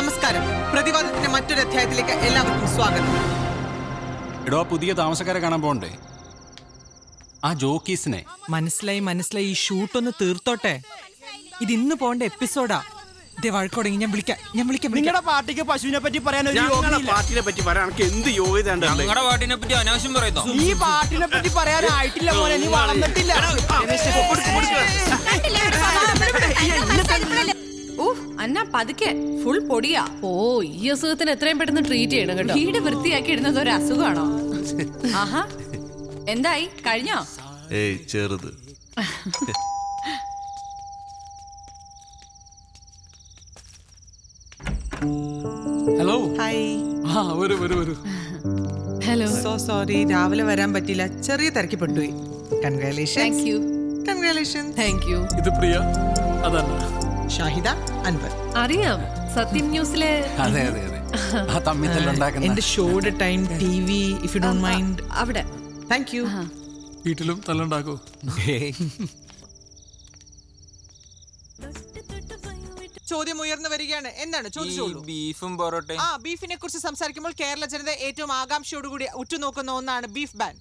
നമസ്കാരം പ്രതിവാദത്തിന്റെ മറ്റൊരു അധ്യായത്തിലേക്ക് എല്ലാവർക്കും സ്വാഗതം എടോ പുതിയ താമസക്കാരെ കാണാൻ പോണ്ടേ ആ ജോക്കീസിനെ മനസ്സിലായി മനസ്സിലായി ഈ ഷൂട്ട് ഒന്ന് തീർത്തോട്ടെ ഇത് ഇന്ന് പോണ്ട എപ്പിസോഡാ ദേ വഴക്കോടെങ്കി ഞാൻ വിളിക്കാം ഞാൻ വിളിക്കാം വിളിക്കാം. നിങ്ങളുടെ പാർട്ടിക്ക് പശുവിനെ പറ്റി പറയാൻ ഒരു ഞങ്ങളെ യോഗ്യതയില്ല. പാർട്ടിനെ പറ്റി പറയാൻ എനിക്ക് എന്ത് യോഗ്യത ഉണ്ട് ഉള്ളത്? ഞങ്ങളുടെ പാട്ടിനെ പറ്റി അനാവശ്യം പറയുന്നു ഈ പാർട്ടിനെ പറ്റി പറയാനായിട്ടില്ല മോനെ നീ വളർന്നിട്ടില്ല ഓ അന്ന പതുക്കെ ഫുൾ പൊടിയാ. ഓ ഈ അസുഖത്തിന് എത്രയും പെട്ടെന്ന് ട്രീറ്റ് ചെയ്യണം കേട്ടോ. വീട് വൃത്തിയാക്കി ഇടുന്നത് ഒരു അസുഖമാണോ? ആഹാ. എന്തായി? കഴിഞ്ഞോ? ഏയ് ചെറുത്. ഹലോ ഹായ് ആ വരൂ വരൂ വരൂ. ഹലോ സോ സോറി രാവിലെ വരാൻ പറ്റില്ല ചെറിയ തിരക്കിപ്പെട്ടു പെട്ടുപോയി congratulation thank you congratulation thank you ഇത് പ്രിയ അതല്ല. ഷാഹിദ? അൻവർ. അറിയാം. സത്യം ന്യൂസിലെ അതെ അതെ അതെ. ആ തമ്മിത്തല്ലുണ്ടാക്കുന്ന എന്റെ ഷോയുടെ time T V if you don't mind അവിടെ. താങ്ക് യു വീട്ടിലും തല്ലുണ്ടാക്കോ. ചോദ്യം ഉയർന്നു വരികയാണ്. എന്താണ്? ചോദിച്ചോളൂ. ബീഫും പൊറോട്ടയും. ആ ബീഫിനെ കുറിച്ച് സംസാരിക്കുമ്പോൾ കേരള ജനത ഏറ്റവും ആകാംക്ഷയോടുകൂടി ഉറ്റുനോക്കുന്ന ഒന്നാണ് ബീഫ് ബാൻ.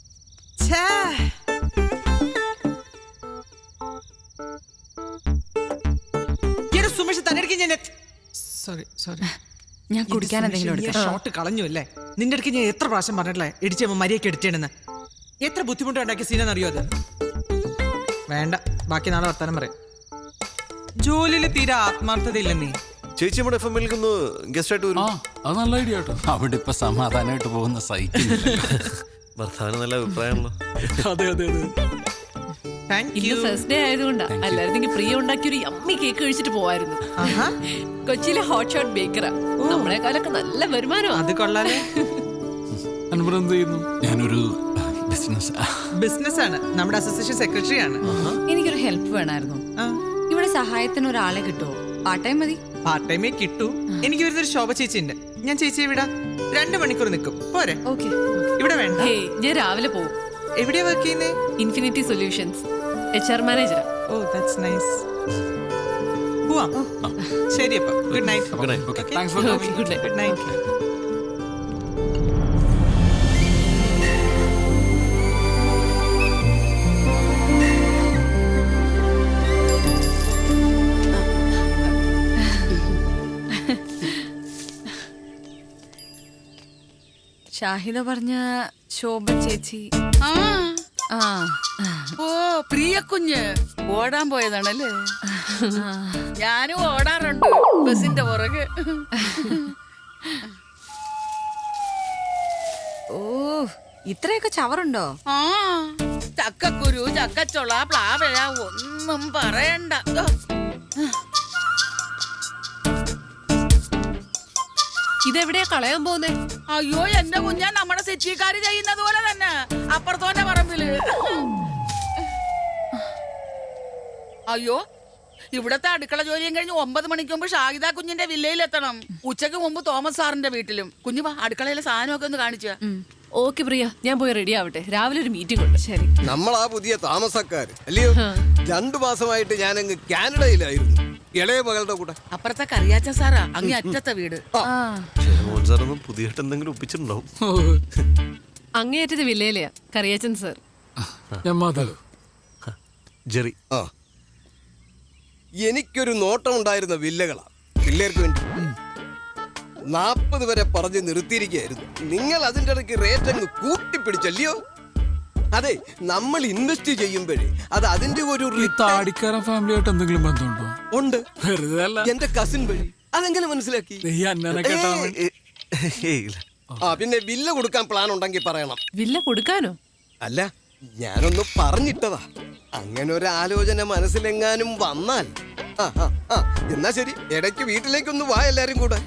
സോറി ഞാൻ കുടിക്കാൻ എന്തെങ്കിലും എടുക്കാം. ഷോട്ട് കളഞ്ഞു അല്ലേ? നിന്റെ അടുക്ക് ഞാൻ എത്ര പ്രാവശ്യം പറഞ്ഞിട്ടില്ലേ? ഇടിച്ച മര്യാദയ്ക്ക് എടുത്തേണെന്ന് എത്ര ബുദ്ധിമുട്ട് ഉണ്ടാക്കിയ സീനെന്ന് അറിയോ അത്? വേണ്ട. ബാക്കി നാളെ വർത്താനം പറയാം. ജോലിയിൽ തീരെ ആത്മാർത്ഥതയില്ല ഇല്ലെന്നേ ചേച്ചി നമ്മുടെ എഫ് എമ്മിൽ ഗസ്റ്റ് ആയിട്ട് വരും. ആ അത് നല്ല ഐഡിയ കേട്ടോ. അവിടെ ഇപ്പൊ സമാധാനമായിട്ട് പോകുന്ന സൈക്കിൾ വർത്താനം നല്ല അഭിപ്രായമാണല്ലോ. അതെ അതെ അതെ. ഇന്ന് യു ഫസ്റ്റ് ഡേ ആയതുകൊണ്ടാ. അല്ലായിരുന്നെങ്കിൽ പ്രിയ ഉണ്ടാക്കിയ ഒരു യമ്മി കേക്ക് കഴിച്ചിട്ട് പോവായിരുന്നു. ആഹാ. കൊച്ചിയിലെ ഹോട്ട് ഷോട്ട് ബേക്കറാ കാലൊക്കെ നല്ല വരുമാനമാ. അത് കൊള്ളാലേ. അൻവർ എന്ത് ചെയ്യുന്നു? ഞാനൊരു ബിസിനസ് ബിസിനസ് ആണ്. നമ്മുടെ അസോസിയേഷൻ സെക്രട്ടറി ആണ്. എനിക്കൊരു ഹെൽപ്പ് വേണമായിരുന്നു ഇവിടെ സഹായത്തിന് ഒരാളെ കിട്ടുമോ പാർട്ട് ടൈം മതി. പാർട്ട് ടൈമേ കിട്ടൂ. എനിക്ക് വരുന്നൊരു ശോഭ ചേച്ചി ഉണ്ട് ഞാൻ ചേച്ചിയെ വിടാം. രണ്ട് മണിക്കൂർ നിൽക്കും പോരെ. ഓക്കെ ഇവിടെ വേണ്ട. ഞാൻ രാവിലെ പോവും. എവിടെയാ വർക്ക് ചെയ്യുന്നേ? Infinity solutions H R manager oh that's nice പോവാം. ശരി അപ്പൊ. Good night good night good Thanks Shahida പറഞ്ഞ ശോഭ ചേച്ചി. ആ. ആ. ഓ പ്രിയ കുഞ്ഞ് ഓടാൻ പോയതാണല്ലേ? ഞാനും ഓടാറുണ്ട് ബസിന്റെ പുറകെ. ഓ ഇത്രയൊക്കെ ചവറുണ്ടോ? ആ ചക്കക്കുരു ചക്കച്ചുള പ്ലാവഴ ഒന്നും പറയണ്ട. ഇതെവിടെയാ കളയാൻ പോകുന്നേ? അയ്യോ എന്റെ കുഞ്ഞാൻ നമ്മുടെ സിറ്റിക്കാര് ചെയ്യുന്നത് പോലെ തന്നെ. അപ്പുറത്തോന്റെ പറമ്പിൽ. അയ്യോ ഇവിടത്തെ അടുക്കള ജോലിയും കഴിഞ്ഞ് ഒമ്പത് മണിക്ക് മുമ്പ് ഷാഹിദ കുഞ്ഞിന്റെ വില്ലയിൽ എത്തണം ഉച്ചയ്ക്ക് മുമ്പ് തോമസ് സാറിന്റെ വീട്ടിലും. കുഞ്ഞു വാ അടുക്കളയിലെ സാധനമൊക്കെ ഒന്ന് കാണിച്ചു ഓക്കെ പ്രിയ ഞാൻ പോയി റെഡി ആവട്ടെ. രാവിലെ ഒരു മീറ്റിംഗ് ഉണ്ട്. ശരി. നമ്മൾ ആ പുതിയ താമസക്കാർ അല്ലയോ? രണ്ടു മാസമായിട്ട് ഞാനങ്ങ് കാനഡയിലായിരുന്നു. ഇളയ മകളുടെ കൂടെ. അപ്പുറത്തെ കറിയാച്ച സാറാ. അങ്ങേ അറ്റത്തെ വീട്. മോഹൻ സാറൊന്നും പുതിയതായിട്ട് എന്തെങ്കിലും ഒപ്പിച്ചിട്ടുണ്ടാവും. അങ്ങേയറ്റത് വില്ലയിലെയാ കറിയാച്ചൻ സാർ. ഞാൻ മാതാവ് ജെറി. ആ. എനിക്കൊരു നോട്ടം ഉണ്ടായിരുന്ന വില്ലകളാ. പിള്ളേർക്ക് വേണ്ടി. നാപ്പത് വരെ പറഞ്ഞ് നിർത്തിയിരിക്കുകയായിരുന്നു. നിങ്ങൾ അതിന്റെ ഇടയ്ക്ക് റേറ്റ് അങ്ങ് കൂട്ടിപ്പിടിച്ചല്ലയോ? അതെ നമ്മൾ ഇൻവെസ്റ്റ് ചെയ്യുമ്പോഴേ അത് അതിന്റെ ഒരു ഫാമിലിയായിട്ട് എന്തെങ്കിലും ബന്ധമുണ്ടോ? ഉണ്ട്. വെറുതെ അല്ല എന്റെ കസിൻ വഴി. അതെങ്ങനെ മനസ്സിലാക്കി? കേട്ടാ. ആ പിന്നെ വില്ല കൊടുക്കാൻ പ്ലാൻ ഉണ്ടെങ്കിൽ പറയണം. വില്ല കൊടുക്കാനോ? അല്ല ഞാനൊന്ന് പറഞ്ഞിട്ടതാ. അങ്ങനെ ഒരു ആലോചന മനസ്സിലെങ്ങാനും വന്നാൽ. എന്നാ ശരി. ഇടയ്ക്ക് വീട്ടിലേക്കൊന്ന് വാ എല്ലാരും കൂടെ.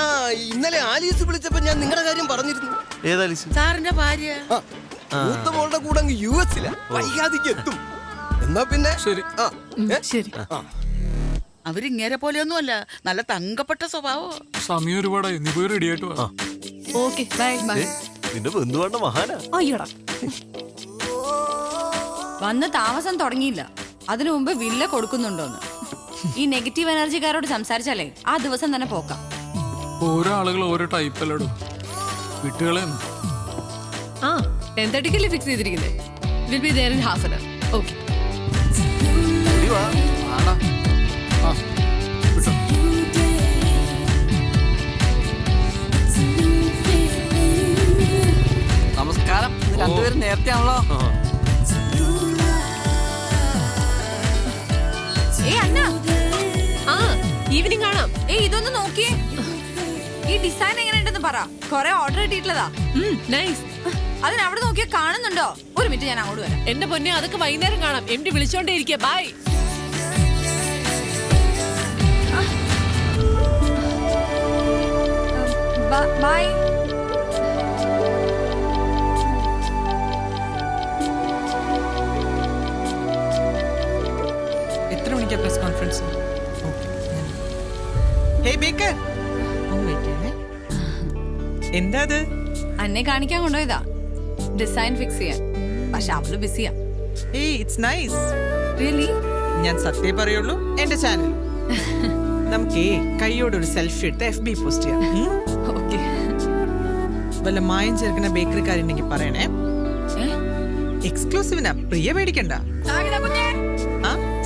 ആ ഇന്നലെ ആലീസ് വിളിച്ചപ്പോ ഞാൻ നിങ്ങളുടെ കാര്യം പറഞ്ഞിരുന്നു. ഏതാലിസ് സാറിന്റെ ഭാര്യ. മൂത്ത മോളുടെ കൂടെ അങ്ങ് യു എസിലാ. വൈകാതിക്ക് എത്തും. എന്നാ പിന്നെ? ശരി. ആ, ശരി. ആ, അവരിങ്ങേരെ പോലെയൊന്നുമല്ല. നല്ല തങ്കപ്പെട്ട സ്വഭാവം. സമയം ഒരുപാടായി. നീ പോയി റെഡി ആയിട്ട് വാ. Okay bye bye. നിന്റെ ബന്ധുവാണ്ട മഹാനാ. അയ്യടാ. വന്ന് താമസം തുടങ്ങിയില്ല. അതിനു മുമ്പ് വില്ല കൊടുക്കുന്നുണ്ടോന്ന്. ഈ നെഗറ്റീവ് എനർജിക്കാരോട് സംസാരിച്ചാലേ ആ ദിവസം തന്നെ പോക്കാം. ഓരോ ആളുകൾ ഓരോ ടൈപ്പല്ലടും വിട്ടുകളെ ആ ടെൻ തേർട്ടിക്കല്ലേ ഫിക്സ് ചെയ്തിരിക്കുന്നത് will be there in half an hour okay ഇത് രണ്ടുപേരും നേരത്തെ ആണല്ലോ ഏ അന്ന. ആ ഈവനിങ് കാണാം ഏ ഇതൊന്ന് നോക്കിയേ. ഈ ഡിസൈൻ എങ്ങനെയുണ്ടെന്ന് പറ. കൊറേ ഓർഡർ കിട്ടിയിട്ടുള്ളതാ നൈസ് അതിന് അവിടെ നോക്കിയാൽ കാണുന്നുണ്ടോ? ഒരു മിനിറ്റ് ഞാൻ അങ്ങോട്ട് വരാം. എന്റെ പൊന്നെ അതൊക്കെ വൈകുന്നേരം കാണാം. എം ഡി വിളിച്ചോണ്ടേ ഇരിക്കുക ബൈ ബൈ ചെയ്യണേ എന്താ അത് അന്നെ കാണിക്കാൻ കൊണ്ടുപോയതാ. ഡിസൈൻ ഫിക്സ് ചെയ്യാൻ. പക്ഷെ അവൾ ബിസിയാ ഏയ് ഇറ്റ്സ് നൈസ് റിയലി ഞാൻ സത്യം പറയുള്ളൂ എന്റെ ചാനൽ നമുക്ക് കൈയോട് ഒരു സെൽഫി എടുത്ത് എഫ് ബി പോസ്റ്റ് ചെയ്യാം? ഓക്കെ വല്ല മായം ചേർക്കുന്ന ബേക്കറിക്കാരുണ്ടെങ്കിൽ പറയണേ. എക്സ്ക്ലൂസീവിനാ പ്രിയ മേടിക്കണ്ട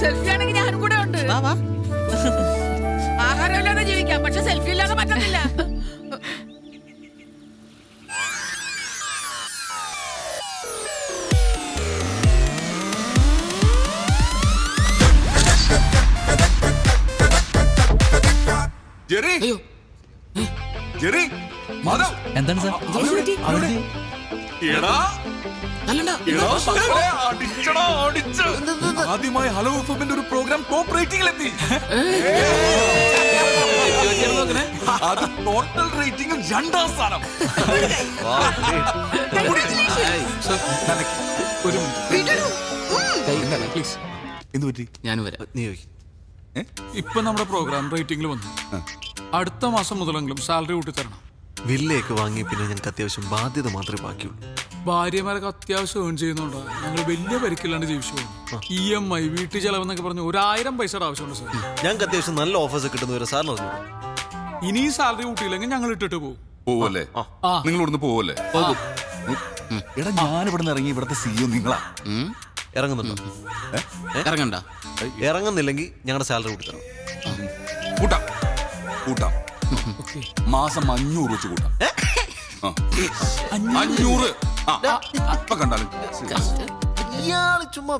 സെൽഫി ആണെങ്കിൽ ഞാനും കൂടെ ഉണ്ട്. വാ വാ. ആഹാരമില്ലാതെ ജീവിക്കാം. പക്ഷെ സെൽഫി ഇല്ലാതെ പറ്റത്തില്ല. ജെറി. ജെറി. മാധവ്. എന്താണ് സാർ? എടാ. ആദ്യമായി ഹലോ എഫ്എമ്മിന്റെ ഒരു പ്രോഗ്രാം ടോപ്പ് റേറ്റിംഗിലെത്തി അത് ടോട്ടൽ റേറ്റിംഗിൽ രണ്ടാം സ്ഥാനം. ഒരു മിനിറ്റ്. പ്ലീസ് എന്ത് പറ്റി? ഞാൻ വരാം. നീ ചോദിക്കും. ഏ? ഇപ്പൊ നമ്മുടെ പ്രോഗ്രാം റേറ്റിംഗിൽ വന്നു. അടുത്ത മാസം മുതലെങ്കിലും സാലറി കൂട്ടി തരണം വില്ലയൊക്കെ വാങ്ങിയ പിന്നെ ഞങ്ങൾക്ക് അത്യാവശ്യം ബാധ്യത മാത്രമേ ബാക്കിയുള്ളൂ. ഭാര്യമാരൊക്കെ അത്യാവശ്യം ഏൺ ചെയ്യുന്നുണ്ട്? ഞങ്ങൾ വലിയ പരിക്കില്ലാണ്ട് ജീവിച്ചു പോകും ഇ എം ഐ വീട്ടിൽ ചെലവെന്നൊക്കെ പറഞ്ഞ് ഒരായിരം പൈസയുടെ ആവശ്യമുണ്ട് സാർ. ഞങ്ങൾക്ക് അത്യാവശ്യം നല്ല ഓഫേഴ്സ് കിട്ടുന്നവരെ സാറിന് അറിഞ്ഞു ഇനി സാലറി കൂട്ടിയില്ലെങ്കിൽ ഞങ്ങൾ ഇട്ടിട്ട് പോകും. പോവല്ലേ. നിങ്ങൾ ഇവിടുന്ന് പോവല്ലേ? എടാ ഞാൻ ഇവിടെ നിന്ന് ഇറങ്ങി ഇവിടുത്തെ സിഇഒ നിങ്ങളാ. ഇറങ്ങുന്നുണ്ടോ? ഇറങ്ങണ്ട. ഇറങ്ങുന്നില്ലെങ്കിൽ ഞങ്ങളുടെ സാലറി കൂട്ടി തരണം കൂട്ടാം. കൂട്ടാം. മാസം അഞ്ഞൂറ് വെച്ച് കൂട്ടാം. അഞ്ഞൂറ്. ആ, ഇപ്പൊ കണ്ടാലും ഇയാൾ ചുമ്മാ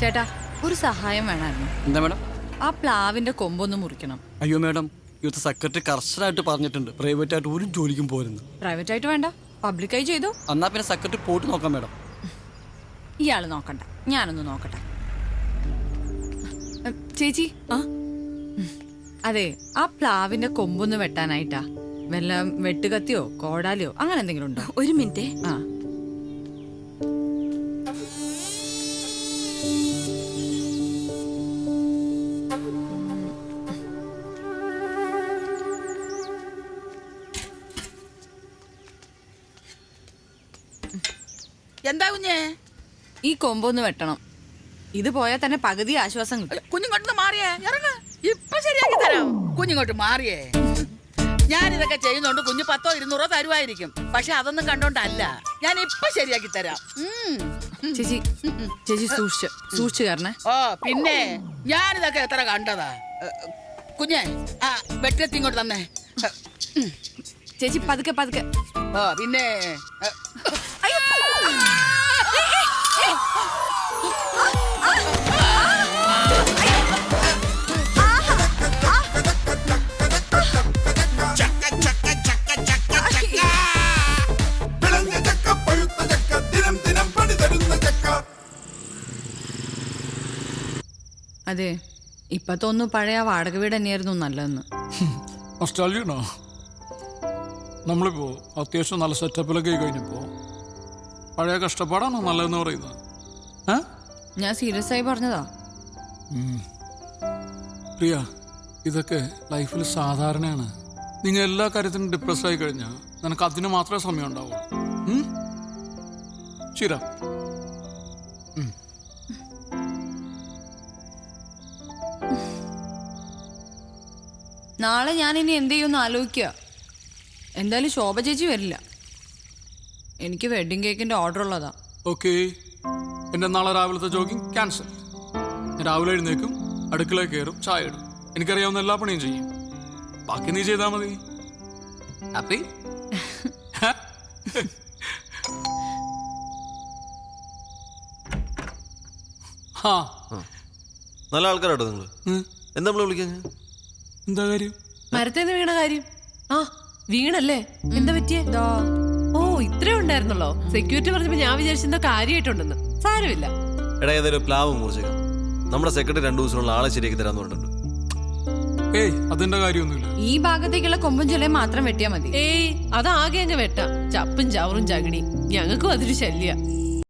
ചേട്ടാ ഒരു സഹായം വേണമായിരുന്നു എന്താ മേഡം? ആ പ്ലാവിന്റെ കൊമ്പൊന്ന് മുറിക്കണം. അയ്യോ മേഡം ഇവിടുത്തെ സെക്രട്ടറി കർശനമായിട്ട് പറഞ്ഞിട്ടുണ്ട്. പ്രൈവറ്റ് ആയിട്ട് ഒരു ജോലിക്കും പോരുന്നു. പ്രൈവറ്റ് ആയിട്ട് വേണ്ട പബ്ലിക്കായി ചെയ്തു. എന്നാ പിന്നെ സെക്രട്ടറി പോയിട്ട് നോക്കാം മേഡം. ഇയാൾ നോക്കണ്ട. ഞാനൊന്ന് നോക്കട്ടെ. ഉം, ചേച്ചി. ആ? ഉം. അതെ ആ പ്ലാവിന്റെ കൊമ്പൊന്ന് വെട്ടാനായിട്ടാ. വല്ല വെട്ടുകത്തിയോ കോടാലിയോ അങ്ങനെ എന്തെങ്കിലും ഉണ്ടോ? ഒരു മിനിറ്റ്. ആ. എന്താ കുഞ്ഞേ? ഈ കൊമ്പൊന്ന് വെട്ടണം. ഇത് പോയാൽ തന്നെ പകുതി ആശ്വാസം കിട്ടും. കുഞ്ഞു കണ്ടു മാറിയേ. ഇറങ്ങ. ഇപ്പൊ ശരിയാക്കി തരാം. കുഞ്ഞിങ്ങോട്ട് മാറിയേ. ഞാൻ ഇതൊക്കെ ചെയ്യുന്നോണ്ട് കുഞ്ഞ് പത്തോ ഇരുന്നൂറോ തരുമായിരിക്കും പക്ഷെ അതൊന്നും കണ്ടോണ്ടല്ല. ഞാൻ ഇപ്പൊ ശരിയാക്കി തരാം. ചേച്ചി ചേച്ചി സൂക്ഷിച്ച് സൂക്ഷിച്ചു കാരണേ ഓ പിന്നെ ഞാനിതൊക്കെ എത്ര കണ്ടതാ? കുഞ്ഞെ ആ വെട്ടത്തി ഇങ്ങോട്ട് തന്നെ. ചേച്ചി പതുക്കെ പതുക്കെ. ഓ പിന്നെ അതെ ഇപ്പൊ തോന്നുന്നു പഴയ വാടക വീട് തന്നെയായിരുന്നു നല്ലതെന്ന്. നൊസ്റ്റാൾജിയാണോ നമ്മളിപ്പോ അത്യാവശ്യം നല്ല സെറ്റപ്പിലൊക്കെ ആയി കഴിഞ്ഞപ്പോ പഴയ കഷ്ടപ്പാടാണോ നല്ലതെന്ന് പറയുന്നത്? ഞാൻ സീരിയസ് ആയി പറഞ്ഞതാ. പ്രിയ ഇതൊക്കെ ലൈഫിൽ സാധാരണയാണ്. നിങ്ങൾ എല്ലാ കാര്യത്തിനും ഡിപ്രസ് ആയി കഴിഞ്ഞാൽ നിനക്ക് അതിന് മാത്രമേ സമയം ഉണ്ടാവുള്ളൂ? ശരി നാളെ ഞാൻ ഇനി എന്ത് ചെയ്യുമെന്ന് ആലോചിക്കുക. എന്തായാലും ശോഭ ചേച്ചി വരില്ല. എനിക്ക് വെഡിങ് കേക്കിന്റെ ഓർഡർ ഉള്ളതാ. ഓക്കെ എന്റെ നാളെ രാവിലത്തെ ജോഗിങ് ക്യാൻസൽ ഞാൻ രാവിലെ എഴുന്നേക്കും അടുക്കളയിൽ കയറും ചായ ഇടും. എനിക്കറിയാവുന്ന എല്ലാ പണിയും ചെയ്യും. ബാക്കി നീ ചെയ്താൽ മതി. ഹാപ്പി ഹാ. നല്ല ആൾക്കാരാട്ടോ നിങ്ങൾ എന്താ നമ്മളെ വിളിക്കാൻ എന്താ കാര്യം? മരത്തേന്ന് വീണ കാര്യം. ആ വീണല്ലേ? എന്താ പറ്റിയേ? ഓ ഇത്രേ ഉണ്ടായിരുന്നല്ലോ സെക്യൂരിറ്റി പറഞ്ഞപ്പോ ഞാൻ വിചാരിച്ചെന്തോ കാര്യമായിട്ടുണ്ടെന്ന്. സാരമില്ല. എടാ ഏതൊരു പ്ലാവ് മൂർച്ചക നമ്മുടെ സെക്രട്ടറി രണ്ടു ദിവസമുള്ള ആളെ ശരിയാക്കി തരാന്ന് പറഞ്ഞിട്ടുണ്ട്. ഏയ് അതിന്റെ കാര്യമൊന്നുമില്ല. ഈ ഭാഗത്തേക്കുള്ള കൊമ്പും ചൊലയും മാത്രം വെട്ടിയാ മതി. ഏയ് അതാകെ അങ്ങ് വെട്ടാം. ചപ്പും ചവറും ചകിണി ഞങ്ങൾക്കും അതൊരു ശല്യ.